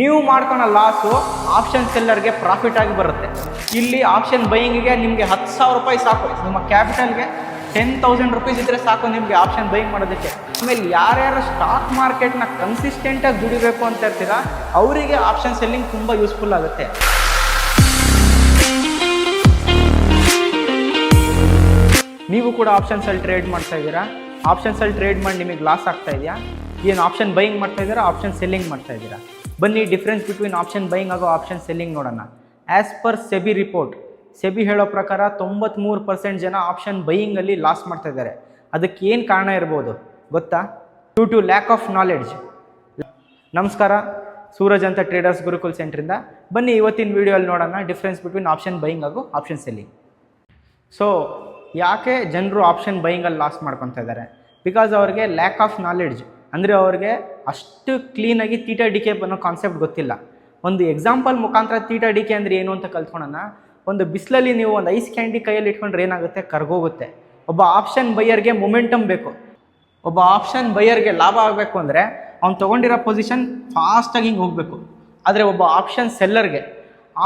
ನೀವು ಮಾಡ್ಕೊಳೋ loss option ಸೆಲ್ಲರ್ಗೆ ಪ್ರಾಫಿಟ್ ಆಗಿ ಬರುತ್ತೆ. ಇಲ್ಲಿ ಆಪ್ಷನ್ ಬೈಯಿಂಗಿಗೆ ನಿಮಗೆ ಹತ್ತು ಸಾವಿರ ರೂಪಾಯಿ ಸಾಕು. ನಿಮ್ಮ ಕ್ಯಾಪಿಟಲ್ಗೆ ಟೆನ್ ತೌಸಂಡ್ ರುಪೀಸ್ ಇದ್ದರೆ ಸಾಕು ನಿಮಗೆ ಆಪ್ಷನ್ ಬೈಯಿಂಗ್ ಮಾಡೋದಕ್ಕೆ. ಆಮೇಲೆ ಯಾರ್ಯಾರು ಸ್ಟಾಕ್ ಮಾರ್ಕೆಟ್ನ ಕನ್ಸಿಸ್ಟೆಂಟಾಗಿ ದುಡಿಬೇಕು ಅಂತ ಇರ್ತೀರಾ, ಅವರಿಗೆ ಆಪ್ಷನ್ ಸೆಲ್ಲಿಂಗ್ ತುಂಬ ಯೂಸ್ಫುಲ್ ಆಗುತ್ತೆ. ನೀವು ಕೂಡ ಆಪ್ಷನ್ಸಲ್ಲಿ ಟ್ರೇಡ್ ಮಾಡ್ತಾ ಇದ್ದೀರಾ? ಆಪ್ಷನ್ಸಲ್ಲಿ ಟ್ರೇಡ್ ಮಾಡಿ ನಿಮಗೆ ಲಾಸ್ ಆಗ್ತಾ ಇದೆಯಾ? ಏನು ಆಪ್ಷನ್ ಬೈಯಿಂಗ್ ಮಾಡ್ತಾ ಇದ್ದೀರಾ ಆಪ್ಷನ್ ಸೆಲ್ಲಿಂಗ್ ಮಾಡ್ತಾ ಇದ್ದೀರಾ? ಬನ್ನಿ ಡಿಫ್ರೆನ್ಸ್ ಬಿಟ್ವೀನ್ ಆಪ್ಷನ್ ಬೈಯಿಂಗ್ ಹಾಗೂ ಆಪ್ಷನ್ ಸೆಲ್ಲಿಂಗ್ ನೋಡೋಣ. As per SEBI report SEBI ಹೇಳೋ ಪ್ರಕಾರ ತೊಂಬತ್ಮೂರು ಪರ್ಸೆಂಟ್ ಜನ ಆಪ್ಷನ್ ಬೈಯಿಂಗಲ್ಲಿ ಲಾಸ್ ಮಾಡ್ತಾ ಇದ್ದಾರೆ. ಅದಕ್ಕೆ ಏನು ಕಾರಣ ಇರ್ಬೋದು? ಗೊತ್ತಾ? Due to lack of knowledge ನಮಸ್ಕಾರ, ಸೂರಜ್ ಅಂತ ಟ್ರೇಡರ್ಸ್ ಗುರುಕುಲ್ ಸೆಂಟ್ರಿಂದ ಬನ್ನಿ, ಇವತ್ತಿನ ವಿಡಿಯೋಲ್ಲಿ ನೋಡೋಣ ಡಿಫ್ರೆನ್ಸ್ ಬಿಟ್ವೀನ್ ಆಪ್ಷನ್ ಬೈಯಿಂಗ್ ಹಾಗೂ ಆಪ್ಷನ್ ಸೆಲ್ಲಿಂಗ್ ಸೊ ಯಾಕೆ ಜನರು ಆಪ್ಷನ್ ಬೈಯಿಂಗಲ್ಲಿ ಲಾಸ್ ಮಾಡ್ಕೊತಾ ಇದ್ದಾರೆ? ಬಿಕಾಸ್ ಅವ್ರಿಗೆ ಲ್ಯಾಕ್ ಆಫ್ ನಾಲೆಡ್ಜ್ ಅಂದರೆ ಅವ್ರಿಗೆ ಅಷ್ಟು ಕ್ಲೀನಾಗಿ ತೀಟ ಡಿ ಕೆ ಅನ್ನೋ ಕಾನ್ಸೆಪ್ಟ್ ಗೊತ್ತಿಲ್ಲ. ಒಂದು ಎಕ್ಸಾಂಪಲ್ ಮುಖಾಂತರ ತೀಟ ಡಿ ಕೆ ಅಂದರೆ ಏನು ಅಂತ ಕಲ್ತ್ಕೊಳ್ಳೋಣ ಒಂದು ಬಿಸಿಲಲ್ಲಿ ನೀವು ಒಂದು ಐಸ್ ಕ್ಯಾಂಡಿ ಕೈಯಲ್ಲಿ ಇಟ್ಕೊಂಡ್ರೆ ಏನಾಗುತ್ತೆ? ಕರ್ಗೋಗುತ್ತೆ. ಒಬ್ಬ ಆಪ್ಷನ್ ಬೈಯರ್ಗೆ ಮೊಮೆಂಟಮ್ ಬೇಕು. ಒಬ್ಬ ಆಪ್ಷನ್ ಬೈಯರ್ಗೆ ಲಾಭ ಆಗಬೇಕು ಅಂದರೆ ಅವ್ನು ತೊಗೊಂಡಿರೋ ಪೊಸಿಷನ್ ಫಾಸ್ಟಾಗಿ ಹಿಂಗೆ ಹೋಗಬೇಕು. ಆದರೆ ಒಬ್ಬ ಆಪ್ಷನ್ ಸೆಲ್ಲರ್ಗೆ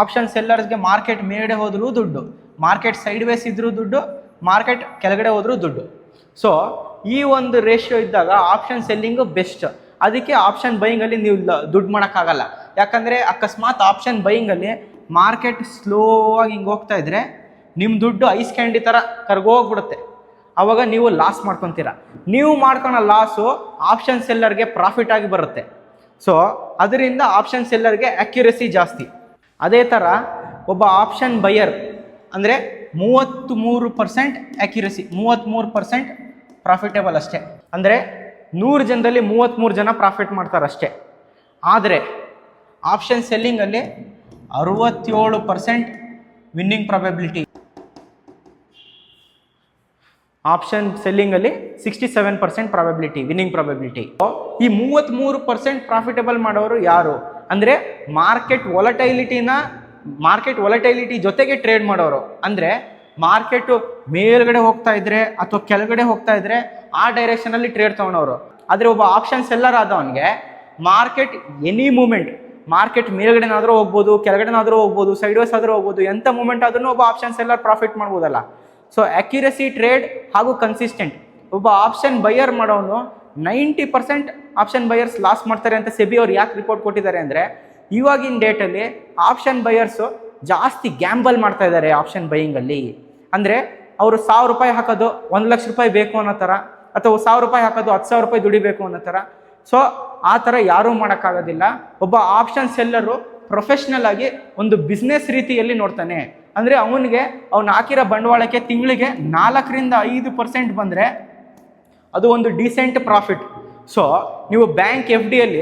ಆಪ್ಷನ್ ಸೆಲ್ಲರ್ಸ್ಗೆ ಮಾರ್ಕೆಟ್ ಮೇಡೆ ಹೋದರೂ ದುಡ್ಡು ಮಾರ್ಕೆಟ್ ಸೈಡ್ ವೇಸ್ ಇದ್ದರೂ ದುಡ್ಡು ಮಾರ್ಕೆಟ್ ಕೆಳಗಡೆ ಹೋದರೂ ದುಡ್ಡು. ಸೊ ಈ ಒಂದು ರೇಷಿಯೋ ಇದ್ದಾಗ ಆಪ್ಷನ್ ಸೆಲ್ಲಿಂಗು ಬೆಸ್ಟ್ ಅದಕ್ಕೆ ಆಪ್ಷನ್ ಬೈಯಿಂಗಲ್ಲಿ ನೀವು ದುಡ್ಡು ಮಾಡೋಕ್ಕಾಗಲ್ಲ. ಯಾಕಂದರೆ ಅಕಸ್ಮಾತ್ ಆಪ್ಷನ್ ಬೈಯಿಂಗಲ್ಲಿ ಮಾರ್ಕೆಟ್ ಸ್ಲೋ ಆಗಿ ಹಿಂಗೆ ಹೋಗ್ತಾ ಇದ್ರೆ ನಿಮ್ಮ ದುಡ್ಡು ಐಸ್ ಕ್ಯಾಂಡಿ ಥರ ಕರ್ಗೋಗ್ಬಿಡುತ್ತೆ ಆವಾಗ ನೀವು ಲಾಸ್ ಮಾಡ್ಕೊತೀರ. ನೀವು ಮಾಡ್ಕೊಳೋ ಲಾಸು ಆಪ್ಷನ್ ಸೆಲ್ಲರ್ಗೆ ಪ್ರಾಫಿಟ್ ಆಗಿ ಬರುತ್ತೆ. ಸೊ ಅದರಿಂದ ಆಪ್ಷನ್ ಸೆಲ್ಲರ್ಗೆ ಅಕ್ಯುರಸಿ ಜಾಸ್ತಿ. ಅದೇ ಥರ ಒಬ್ಬ ಆಪ್ಷನ್ ಬೈಯರ್ ಅಂದರೆ ಮೂವತ್ತು ಮೂರು ಪರ್ಸೆಂಟ್ ಅಕ್ಯುರಸಿ ಮೂವತ್ತ್ಮೂರು ಪರ್ಸೆಂಟ್ ಪ್ರಾಫಿಟೇಬಲ್ ಅಷ್ಟೇ. ಅಂದರೆ ನೂರು ಜನದಲ್ಲಿ ಮೂವತ್ತ್ಮೂರು ಜನ ಪ್ರಾಫಿಟ್ ಮಾಡ್ತಾರೆ ಅಷ್ಟೇ ಆದರೆ ಆಪ್ಷನ್ ಸೆಲ್ಲಿಂಗಲ್ಲಿ ಅರುವತ್ತೇಳು percent winning probability option ಸೆಲ್ಲಿಂಗಲ್ಲಿ sixty seven percent probability winning probability ಈ ಮೂವತ್ತ್ಮೂರು ಪರ್ಸೆಂಟ್ ಪ್ರಾಫಿಟೇಬಲ್ ಮಾಡೋರು ಯಾರು? ಅಂದರೆ ಮಾರ್ಕೆಟ್ ಒಲಟೈಲಿಟಿನ ಮಾರ್ಕೆಟ್ ಒಲಟೈಲಿಟಿ ಜೊತೆಗೆ ಟ್ರೇಡ್ ಮಾಡೋರು. ಅಂದರೆ ಮಾರ್ಕೆಟು ಮೇಲ್ಗಡೆ ಹೋಗ್ತಾ ಇದ್ರೆ ಅಥವಾ ಕೆಳಗಡೆ ಹೋಗ್ತಾ ಇದ್ರೆ ಆ ಡೈರೆಕ್ಷನಲ್ಲಿ ಟ್ರೇಡ್ ತೊಗೊಳೋರು. ಆದರೆ ಒಬ್ಬ ಆಪ್ಷನ್ ಸೆಲ್ಲರ್ ಆದವನಿಗೆ ಮಾರ್ಕೆಟ್ ಎನಿ ಮೂಮೆಂಟ್ ಮಾರ್ಕೆಟ್ ಮೇಲ್ಗಡೆನಾದರೂ ಹೋಗ್ಬೋದು, ಕೆಳಗಡೆನಾದರೂ ಹೋಗ್ಬೋದು ಸೈಡ್ ವೇಸ್ ಆದರೂ ಹೋಗ್ಬೋದು ಎಂಥ ಮೂಮೆಂಟ್ ಆದ್ರೂ ಒಬ್ಬ ಆಪ್ಷನ್ ಸೆಲ್ಲರ್ ಪ್ರಾಫಿಟ್ ಮಾಡ್ಬೋದಲ್ಲ. ಸೊ ಅಕ್ಯುರಸಿ ಟ್ರೇಡ್ ಹಾಗೂ ಕನ್ಸಿಸ್ಟೆಂಟ್ ಒಬ್ಬ ಆಪ್ಷನ್ ಬೈಯರ್ ಮಾಡೋನು ninety percent option buyers loss ಮಾಡ್ತಾರೆ ಅಂತ ಸೆಬಿ ಅವ್ರು ಯಾಕೆ ರಿಪೋರ್ಟ್ ಕೊಟ್ಟಿದ್ದಾರೆ ಅಂದರೆ, ಇವಾಗಿನ ಡೇಟಲ್ಲಿ ಆಪ್ಷನ್ ಬೈಯರ್ಸು ಜಾಸ್ತಿ ಗ್ಯಾಂಬಲ್ ಮಾಡ್ತಾ ಇದ್ದಾರೆ ಆಪ್ಷನ್ ಬೈಯಿಂಗಲ್ಲಿ ಅಂದರೆ ಅವರು ಸಾವಿರ ರೂಪಾಯಿ ಹಾಕೋದು ಒಂದು ಲಕ್ಷ ರೂಪಾಯಿ ಬೇಕು ಅನ್ನೋ ಥರ ಅಥವಾ ಸಾವಿರ ರೂಪಾಯಿ ಹಾಕೋದು ಹತ್ತು ಸಾವಿರ ರೂಪಾಯಿ ದುಡಿಬೇಕು ಅನ್ನೋ ಥರ ಸೊ ಆ ಥರ ಯಾರೂ ಮಾಡೋಕ್ಕಾಗೋದಿಲ್ಲ. ಒಬ್ಬ ಆಪ್ಷನ್ ಸೆಲ್ಲರು ಪ್ರೊಫೆಷ್ನಲ್ ಆಗಿ ಒಂದು ಬಿಸ್ನೆಸ್ ರೀತಿಯಲ್ಲಿ ನೋಡ್ತಾನೆ. ಅಂದರೆ ಅವನಿಗೆ, ಅವ್ನು ಹಾಕಿರೋ ಬಂಡವಾಳಕ್ಕೆ ತಿಂಗಳಿಗೆ ನಾಲ್ಕರಿಂದ ಐದು ಪರ್ಸೆಂಟ್ ಬಂದರೆ ಅದು ಒಂದು ಡೀಸೆಂಟ್ ಪ್ರಾಫಿಟ್ ಸೊ ನೀವು ಬ್ಯಾಂಕ್ ಎಫ್ ಡಿಯಲ್ಲಿ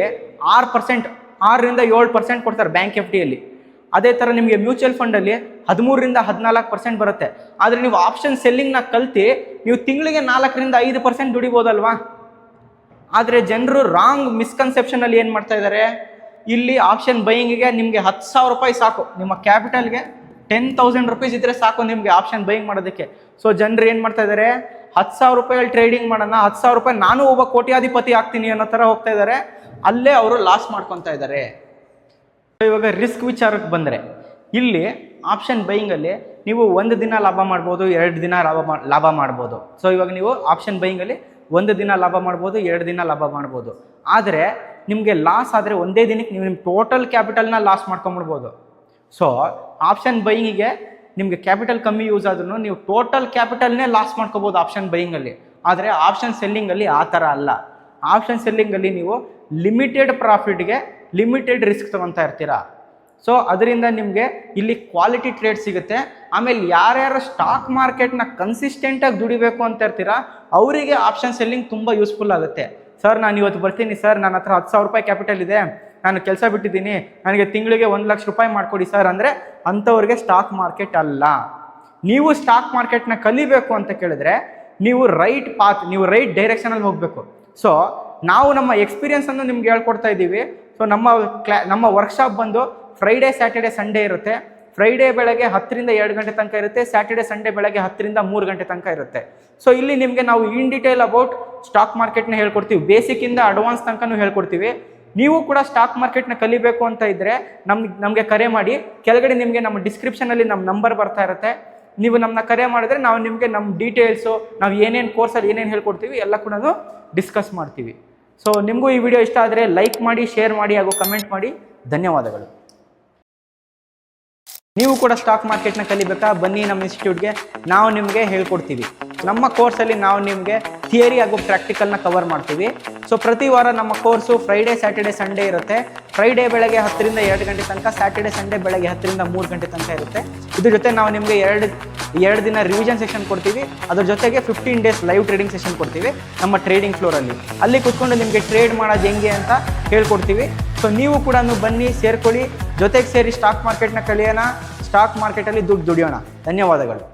ಆರು ಪರ್ಸೆಂಟ್ ಆರರಿಂದ ಏಳು ಪರ್ಸೆಂಟ್ ಕೊಡ್ತಾರೆ ಬ್ಯಾಂಕ್ ಎಫ್ ಡಿಯಲ್ಲಿ ಅದೇ ಥರ ನಿಮಗೆ ಮ್ಯೂಚುವಲ್ ಫಂಡಲ್ಲಿ ಹದಿಮೂರರಿಂದ ಹದಿನಾಲ್ಕು ಪರ್ಸೆಂಟ್ ಬರುತ್ತೆ. ಆದರೆ ನೀವು ಆಪ್ಷನ್ ಸೆಲ್ಲಿಂಗ್ನ ಕಲ್ತಿ, ನೀವು ತಿಂಗಳಿಗೆ ನಾಲ್ಕರಿಂದ ಐದು ಪರ್ಸೆಂಟ್ ದುಡಿಬೋದಲ್ವಾ? ಆದರೆ ಜನರು ರಾಂಗ್ ಮಿಸ್ಕನ್ಸೆಪ್ಷನಲ್ಲಿ ಏನು ಮಾಡ್ತಾ ಇದ್ದಾರೆ ಇಲ್ಲಿ ಆಪ್ಷನ್ ಬೈಯಿಂಗಿಗೆ ನಿಮಗೆ ಹತ್ತು ಸಾವಿರ ರೂಪಾಯಿ ಸಾಕು. ನಿಮ್ಮ ಕ್ಯಾಪಿಟಲ್ಗೆ ಟೆನ್ ತೌಸಂಡ್ ರುಪೀಸ್ ಇದ್ದರೆ ಸಾಕು ನಿಮಗೆ ಆಪ್ಷನ್ ಬೈಯಿಂಗ್ ಮಾಡೋದಕ್ಕೆ. ಸೊ ಜನರು ಏನು ಮಾಡ್ತಾ ಇದ್ದಾರೆ ಹತ್ತು ಸಾವಿರ ರೂಪಾಯಲ್ಲಿ ಟ್ರೇಡಿಂಗ್ ಮಾಡೋಣ, ಹತ್ತು ಸಾವಿರ ರೂಪಾಯಿ ನಾನು ಒಬ್ಬ ಕೋಟ್ಯಾಧಿಪತಿ ಆಗ್ತೀನಿ ಅನ್ನೋ ಥರ ಹೋಗ್ತಾ ಇದ್ದಾರೆ ಅಲ್ಲೇ ಅವರು ಲಾಸ್ ಮಾಡ್ಕೊತಾ ಇದ್ದಾರೆ ಇವಾಗ ರಿಸ್ಕ್ ವಿಚಾರಕ್ಕೆ ಬಂದರೆ, ಇಲ್ಲಿ ಆಪ್ಷನ್ ಬೈಯಿಂಗಲ್ಲಿ ನೀವು ಒಂದು ದಿನ ಲಾಭ ಮಾಡ್ಬೋದು, ಎರಡು ದಿನ ಲಾಭ ಲಾಭ ಮಾಡ್ಬೋದು. ಸೊ ಇವಾಗ ನೀವು ಆಪ್ಷನ್ ಬೈಯಿಂಗಲ್ಲಿ ಒಂದು ದಿನ ಲಾಭ ಮಾಡ್ಬೋದು, ಎರಡು ದಿನ ಲಾಭ ಮಾಡ್ಬೋದು. ಆದರೆ ನಿಮಗೆ ಲಾಸ್ ಆದರೆ ಒಂದೇ ದಿನಕ್ಕೆ ನೀವು ನಿಮ್ಮ ಟೋಟಲ್ ಕ್ಯಾಪಿಟಲ್ನ ಲಾಸ್ ಮಾಡ್ಕೊಂಬಿಡ್ಬೋದು. ಸೊ ಆಪ್ಷನ್ ಬೈಯಿಂಗಿಗೆ ನಿಮಗೆ ಕ್ಯಾಪಿಟಲ್ ಕಮ್ಮಿ ಯೂಸ್ ಆದ್ರೂ ನೀವು ಟೋಟಲ್ ಕ್ಯಾಪಿಟಲ್ನೇ ಲಾಸ್ ಮಾಡ್ಕೋಬೋದು ಆಪ್ಷನ್ ಬೈಯಿಂಗಲ್ಲಿ ಆದರೆ ಆಪ್ಷನ್ ಸೆಲ್ಲಿಂಗಲ್ಲಿ ಆ ಥರ ಅಲ್ಲ. ಆಪ್ಷನ್ ಸೆಲ್ಲಿಂಗಲ್ಲಿ ನೀವು ಲಿಮಿಟೆಡ್ ಪ್ರಾಫಿಟ್ಗೆ ಲಿಮಿಟೆಡ್ ರಿಸ್ಕ್ ತೊಗೊತಾ ಇರ್ತೀರಾ? ಸೊ ಅದರಿಂದ ನಿಮಗೆ ಇಲ್ಲಿ ಕ್ವಾಲಿಟಿ ಟ್ರೇಡ್ ಸಿಗುತ್ತೆ. ಆಮೇಲೆ ಯಾರ್ಯಾರು ಸ್ಟಾಕ್ ಮಾರ್ಕೆಟ್ನ ಕನ್ಸಿಸ್ಟೆಂಟಾಗಿ ದುಡಿಬೇಕು ಅಂತ ಇರ್ತೀರಾ, ಅವರಿಗೆ ಆಪ್ಷನ್ ಸೆಲ್ಲಿಂಗ್ ತುಂಬ ಯೂಸ್ಫುಲ್ ಆಗುತ್ತೆ. ಸರ್ ನಾನು ಇವತ್ತು ಬರ್ತೀನಿ. ಸರ್ ನನ್ನ ಹತ್ರ ಹತ್ತು ಸಾವಿರ ರೂಪಾಯಿ ಕ್ಯಾಪಿಟಲ್ ಇದೆ. ನಾನು ಕೆಲಸ ಬಿಟ್ಟಿದ್ದೀನಿ. ನನಗೆ ತಿಂಗಳಿಗೆ ಒಂದು ಲಕ್ಷ ರೂಪಾಯಿ ಮಾಡಿಕೊಡಿ ಸರ್ ಅಂದರೆ ಅಂಥವ್ರಿಗೆ ಸ್ಟಾಕ್ ಮಾರ್ಕೆಟ್ ಅಲ್ಲ. ನೀವು ಸ್ಟಾಕ್ ಮಾರ್ಕೆಟ್ನ ಕಲಿಬೇಕು ಅಂತ ಕೇಳಿದ್ರೆ ನೀವು ರೈಟ್ ಪಾತ್ ನೀವು ರೈಟ್ ಡೈರೆಕ್ಷನಲ್ಲಿ ಹೋಗಬೇಕು. ಸೊ ನಾವು ನಮ್ಮ ಎಕ್ಸ್ಪೀರಿಯನ್ಸನ್ನು ನಿಮ್ಗೆ ಹೇಳ್ಕೊಡ್ತಾ ಇದ್ದೀವಿ. ಸೊ ನಮ್ಮ ಕ್ಲಾ ನಮ್ಮ ವರ್ಕ್ಶಾಪ್ ಬಂದು ಫ್ರೈಡೇ ಸ್ಯಾಟರ್ಡೆ ಸಂಡೇ ಇರುತ್ತೆ. ಫ್ರೈಡೇ ಬೆಳಗ್ಗೆ ಹತ್ತರಿಂದ ಎರಡು ಗಂಟೆ ತನಕ ಇರುತ್ತೆ. ಸ್ಯಾಟರ್ಡೆ ಸಂಡೇ ಬೆಳಗ್ಗೆ ಹತ್ತರಿಂದ ಮೂರು ಗಂಟೆ ತನಕ ಇರುತ್ತೆ. ಸೊ ಇಲ್ಲಿ ನಿಮಗೆ ನಾವು ಇನ್ ಡಿಟೇಲ್ ಅಬೌಟ್ ಸ್ಟಾಕ್ ಮಾರ್ಕೆಟ್ನ ಹೇಳ್ಕೊಡ್ತೀವಿ. ಬೇಸಿಕ್ಕಿಂದ ಅಡ್ವಾನ್ಸ್ ತನಕನೂ ಹೇಳ್ಕೊಡ್ತೀವಿ. ನೀವು ಕೂಡ ಸ್ಟಾಕ್ ಮಾರ್ಕೆಟ್ನ ಕಲಿಬೇಕು ಅಂತ ಇದ್ದರೆ ನಮ್ಗೆ ನಮಗೆ ಕರೆ ಮಾಡಿ. ಕೆಳಗಡೆ ನಿಮಗೆ ನಮ್ಮ ಡಿಸ್ಕ್ರಿಪ್ಷನಲ್ಲಿ ನಮ್ಮ ನಂಬರ್ ಬರ್ತಾ ಇರುತ್ತೆ. ನೀವು ನಮ್ಮನ್ನ ಕರೆ ಮಾಡಿದ್ರೆ ನಾವು ನಿಮಗೆ ನಮ್ಮ ಡೀಟೇಲ್ಸು ನಾವು ಏನೇನು ಕೋರ್ಸಲ್ಲಿ ಏನೇನು ಹೇಳ್ಕೊಡ್ತೀವಿ ಎಲ್ಲ ಕೂಡ ಡಿಸ್ಕಸ್ ಮಾಡ್ತೀವಿ. ಸೊ ನಿಮಗೂ ಈ ವಿಡಿಯೋ ಇಷ್ಟ ಆದರೆ ಲೈಕ್ ಮಾಡಿ ಶೇರ್ ಮಾಡಿ ಹಾಗೂ ಕಮೆಂಟ್ ಮಾಡಿ. ಧನ್ಯವಾದಗಳು. ನೀವು ಕೂಡ ಸ್ಟಾಕ್ ಮಾರ್ಕೆಟ್ನ ಕಲಿಬೇಕಾ? ಬನ್ನಿ ನಮ್ಮ ಇನ್ಸ್ಟಿಟ್ಯೂಟ್ಗೆ ನಾವು ನಿಮಗೆ ಹೇಳ್ಕೊಡ್ತೀವಿ. ನಮ್ಮ ಕೋರ್ಸಲ್ಲಿ ನಾವು ನಿಮಗೆ ಥಿಯರಿ ಹಾಗೂ ಪ್ರಾಕ್ಟಿಕಲ್ನ ಕವರ್ ಮಾಡ್ತೀವಿ. ಸೊ ಪ್ರತಿ ವಾರ ನಮ್ಮ ಕೋರ್ಸು ಫ್ರೈಡೇ ಸ್ಯಾಟರ್ಡೆ ಸಂಡೇ ಇರುತ್ತೆ. ಫ್ರೈಡೇ ಬೆಳಗ್ಗೆ ಹತ್ತರಿಂದ ಎರಡು ಗಂಟೆ ತನಕ ಸ್ಯಾಟರ್ಡೆ ಸಂಡೇ ಬೆಳಗ್ಗೆ ಹತ್ತರಿಂದ ಮೂರು ಗಂಟೆ ತನಕ ಇರುತ್ತೆ. ಇದ್ರ ಜೊತೆ ನಾವು ನಿಮಗೆ ಎರಡು ಎರಡು ದಿನ ರಿವಿಷನ್ ಸೆಷನ್ ಕೊಡ್ತೀವಿ. ಅದ್ರ ಜೊತೆಗೆ fifteen days live trading session ಕೊಡ್ತೀವಿ ನಮ್ಮ ಟ್ರೇಡಿಂಗ್ ಫ್ಲೋರಲ್ಲಿ ಅಲ್ಲಿ. ಕೂತ್ಕೊಂಡು ನಿಮಗೆ ಟ್ರೇಡ್ ಮಾಡೋದು ಹೆಂಗೆ ಅಂತ ಹೇಳ್ಕೊಡ್ತೀವಿ. ಸೊ ನೀವು ಕೂಡ ಬನ್ನಿ, ಸೇರ್ಕೊಳ್ಳಿ. ಜೊತೆಗೆ ಸೇರಿ ಸ್ಟಾಕ್ ಮಾರ್ಕೆಟ್ನ ಕಲಿಯೋಣ. ಸ್ಟಾಕ್ ಮಾರ್ಕೆಟಲ್ಲಿ ದುಡ್ಡು ದುಡಿಯೋಣ. ಧನ್ಯವಾದಗಳು.